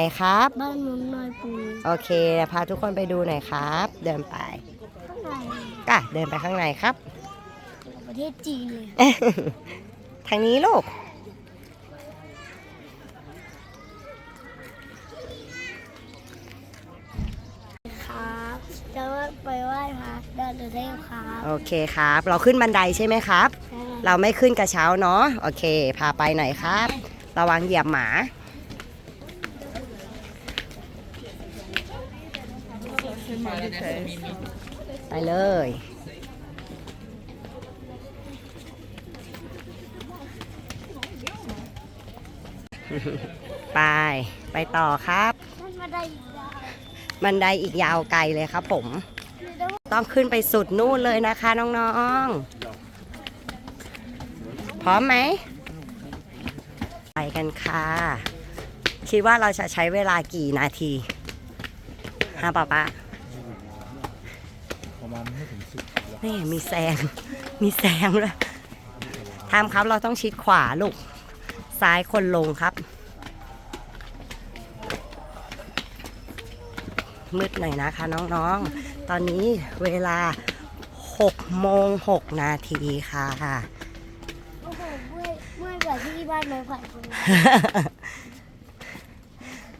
ไหนครับบ้านนุ้นนอยปูโอเคพาทุกคนไปดูหน่อยครับ เดินไปข้างในก่ะเดินไปข้างในครับ ประเทศจีนเลยทางนี้ลูกครับจะว่าไปไหว้พระเดินเดินครับโอเคครับ เราขึ้นบันไดใช่ไหมครับใช่เราไม่ขึ้นกระเช้าเนาะโอเค พาไปหน่อยครับ ระวังเหยียบหมา ไปเลย ไป ไปต่อครับ บันไดอีกยาวไกลเลยครับผม ต้องขึ้นไปสุดนู่นเลยนะคะน้องๆ พร้อมไหม ไปกันค่ะ คิดว่าเราจะใช้เวลากี่นาทีฮะป๊าป๊า ประมาณไม่ถึงสิบนี่มีแซง มีแซงด้วยทำครับเราต้องชิดขวาลูก ซ้ายคนลงครับ มืดหน่อยนะคะน้องๆ ตอนนี้เวลา6โมง6นาทีค่ะ โอ้โหเมื่อยเมื่อยกว่าที่บ้านไม้ไผ่คนนี้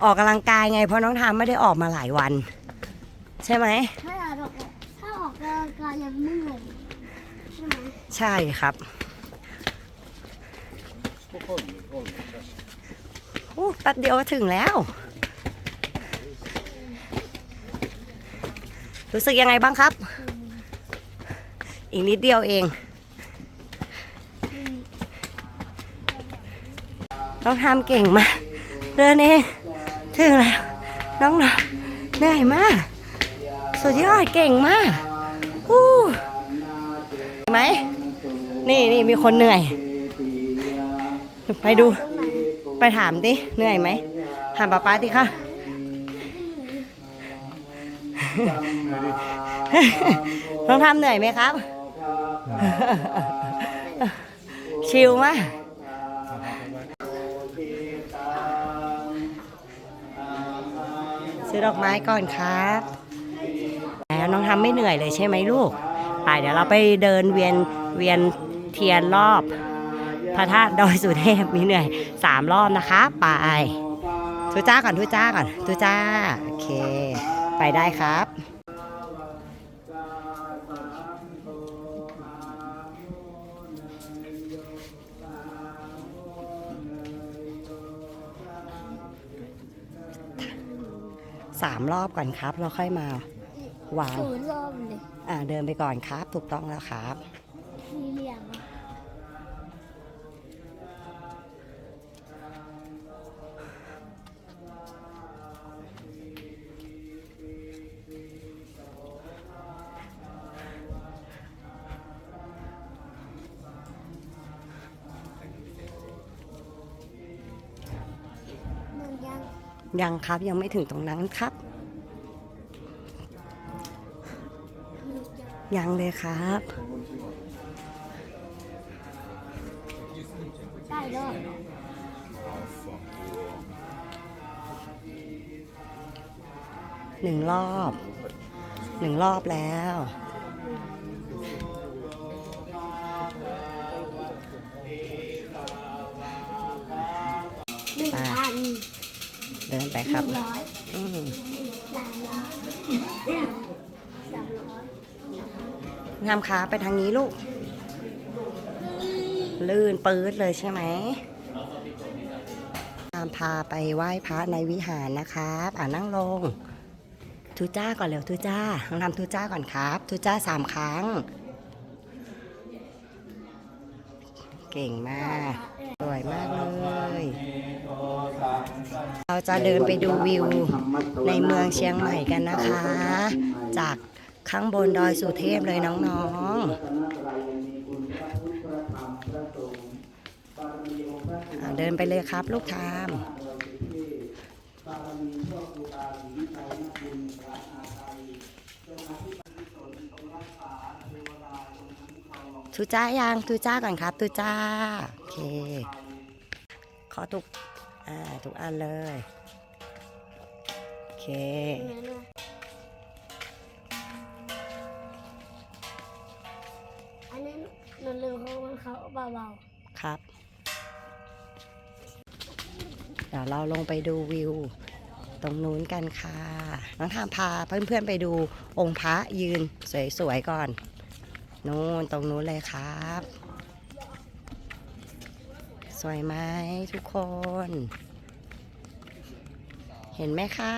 ออกกำลังกายไงเพราะน้องทามไม่ได้ออกมาหลายวัน ใช่ไหมถ้า ยังเมื่อยใช่ไหมใช่ครับโอ้แป๊บเดียวถึงแล้ว รู้สึกยังไงบ้างครับ อีกนิดเดียวเอง น้องทำเก่งมากเดินเองถึงแล้ว น้องๆเหนื่อยมาก สุดยอดเก่งมากอู้เห็นไหม นี่นี่มีคนเหนื่อย ไปดู ไปถามดิเหนื่อยไหมถามป้าป้าดิค่ะน้องทำเหนื่อยไหมครับ ชิลมากซื้อดอกไม้ก่อนครับแล้วน้องทำไม่เหนื่อยเลยใช่ไหมลูก ไปเดี๋ยวเราไปเดินเวียนเวียน เทียนรอบ พระธาตุดอยสุเทพมีเหนื่อยสามรอบนะคะไปทุจ้าก่อนทุจ้าก่อนทุจ้าโอเค ไปได้ครับสามรอบก่อนครับแล้วค่อยมาวางศูนย์รอบเลยอ่าเดินไปก่อนครับ ถูกต้องแล้วครับ มีเหลี่ยม ยังครับยังไม่ถึงตรงนั้นครับ ยังเลยครับได้รอบหนึ่งรอบ หนึ่งรอบแล้ว เดินไปหครับนึ่งร้อยอืมสามร้อยสามร้อยงามขาไปทางนี้ลูก ลื่นปื๊ดเลยใช่ไหมตามพาไปไหว้พระในวิหารนะครับอ่านั่งลงทุจ้าก่อนเร็วทุจ้าลองทำทุจ้าก่อนครับทุจ้าสามครั้ง เก่งมาก สวยมากเลย เราจะเดินไปดูวิวในเมืองเชียงใหม่กันนะคะ จากข้างบนดอยสุเทพเลยน้องๆ เดินไปเลยครับลูกทามทุจ้ายังทุจ้าก่อนครับทุจ้า โอเค ขอทุก อ่าทุกอันเลยเคงั้นน่ะอันนี้หนูลืมเขามันเขาเบาครับ เดี๋ยวเราลงไปดูวิว ตรงนู้นกันค่ะ น้องทามพาเพื่อนๆไปดูองค์พระยืนสวยๆก่อน นู่นตรงนู้นเลยครับ สวยไหมทุกคน เห็นไหมคะ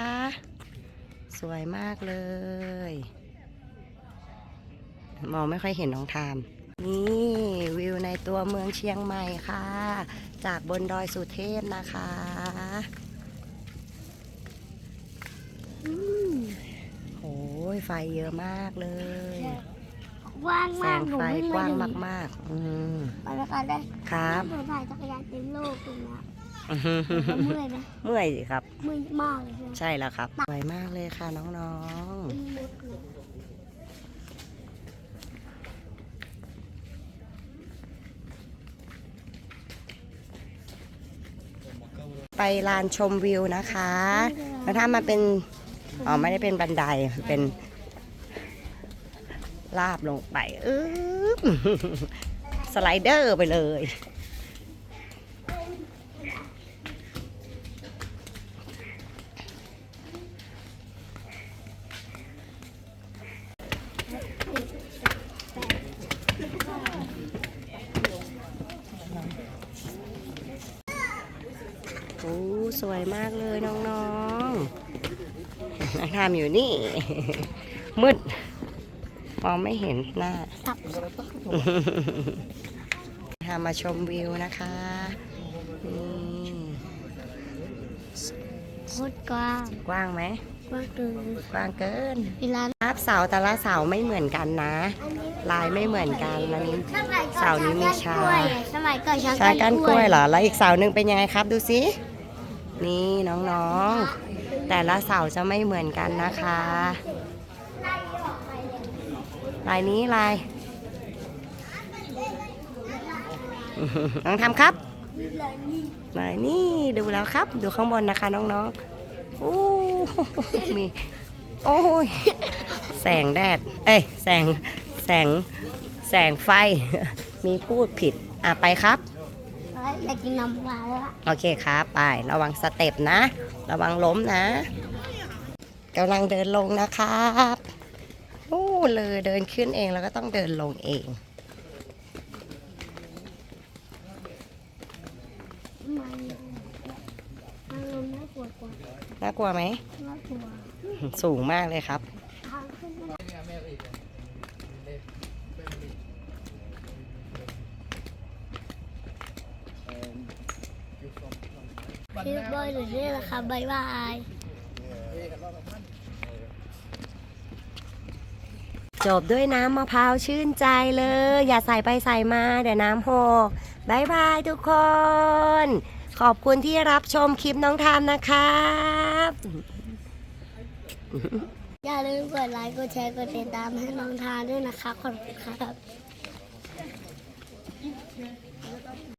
สวยมากเลย มองไม่ค่อยเห็นน้องทาม นี่วิวในตัวเมืองเชียงใหม่ค่ะ จากบนดอยสุเทพนะคะๆอืมโอ้ยไฟเยอะมากเลยกว้างแสมากงหนูไฟวิ่งกว้างไถึมากๆ อืมไปแล้วกันได้ครับ หนูถ่ายจักรยาน เต็มโลกตรงนี้แล้วเมื่อยไหมเมื่อยสิครับ เมื่อยมากเลยใช่ไหมใช่แล้วครับสวยมากเลยค่ะน้องอืมๆไปลานชมวิวนะคะแล้วถ้ามันเป็น อ๋อ ไม่ได้เป็นบันไดเป็นลาบลงไปอึ๊บสไลเดอร์ไปเลย โอ้ สวยมากเลยน้องๆนักทำอยู่นี่ มืดมองไม่เห็นหน้าตับทำมาชมวิวนะคะนี่โคตรกว้าง กว้างไหมกว้างเกินกว้างเกินมีร้านครับเสาแต่ละเสาไม่เหมือนกันนะ ลายไม่เหมือนกันอันนี้เสานี้มีชาสมัยก่อนช้างใช้ก้านกล้วยเหรอแล้วอีกเสาหนึ่งเป็นยังไงครับดูสิ นี่น้องๆ แต่ละเสาจะไม่เหมือนกันนะคะ ลายนี้ลายน้องทำครับลายนี้ดูแล้วครับ ดูข้างบนนะคะน้องๆโอ้มีโอ้ยแสงแดด เอ้ยแสงแสงแสงไฟ มีพูดผิด อะไปครับ อยากกินน้ำปลาแล้วอะโอเคครับไประวังสเต็ปนะ ระวังล้มนะกำลังเดินลงนะครับโอ้เลยเดินขึ้นเองแล้วก็ต้องเดินลงเองมันมันลมน่ากลัวกว่าน่ากลัวไหมน่ากลัวสูงมากเลยครับ ทางขึ้นไม่ได้ ชื่อบอยหรือชื่ออะไรคะบายบายจบด้วยน้ำมะพร้าวชื่นใจเลย อย่าใส่ไปใส่มาเดี๋ยวน้ำหกบายบายทุกคน ขอบคุณที่รับชมคลิปน้องทามนะครับ อย่าลืมกดไลค์ กดแชร์ กดติดตามให้น้องทานด้วยนะคะขอบคุณครับ